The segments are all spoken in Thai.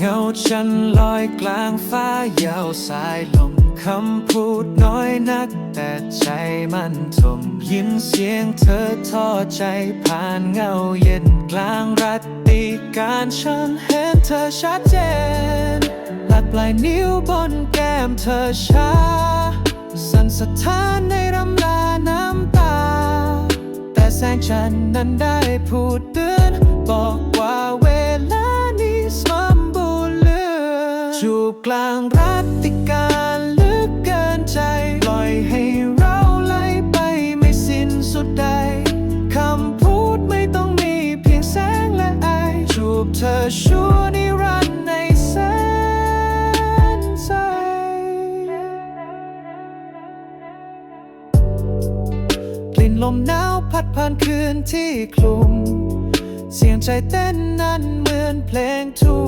เงาฉันลอยกลางฟ้ายาวสายลมคำพูดน้อยนัก แต่ใจมันทมยินเสียงเธอทอดใจผ่านเงาเย็นกลางรัตติการฉันเห็นเธอชัดเจนหลักปลายนิ้วบนแก้มเธอช้า สั่นสะท้านในรำลาน้ำตา แต่แสงจันนั้นได้พูดเตือน จูบกลางรัติการลึกเกินใจ ปล่อยให้เราไหลไปไม่สิ้นสุดใด คำพูดไม่ต้องมีเพียงแสงและไอจูบเธอชั่วนิรันดร์ในแสนใจกลิ่นลมหนาวพัดผ่านคืนที่คลุม เสียงใจเต้นนั้นเหมือนเพลงทุ่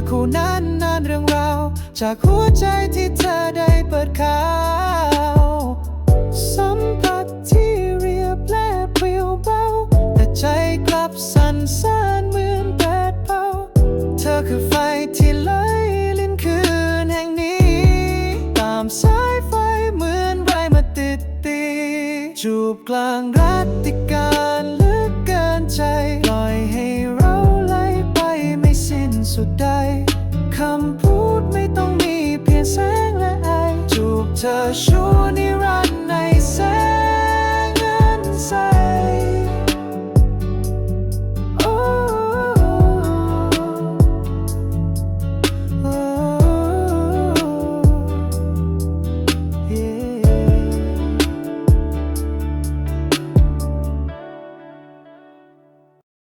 งดวงตาคู่นั้นนานเรื่องราว จากหัวใจที่เธอได้เปิดข่าวสัมผัสที่เรียบและเปลี่ยวเบา แต่ใจกลับสั่นซ่านเหมือนแดดเผาเธอคือไฟที่ไหลลินคืนแห่งนี้ ตามสายไฟเหมือนไรมาติดตีจูบกลางรัติการลึกเกินใจปล่อยให้ ไม่ต้องมีเพียงแสงและไอจูบเธอชูนิ้ว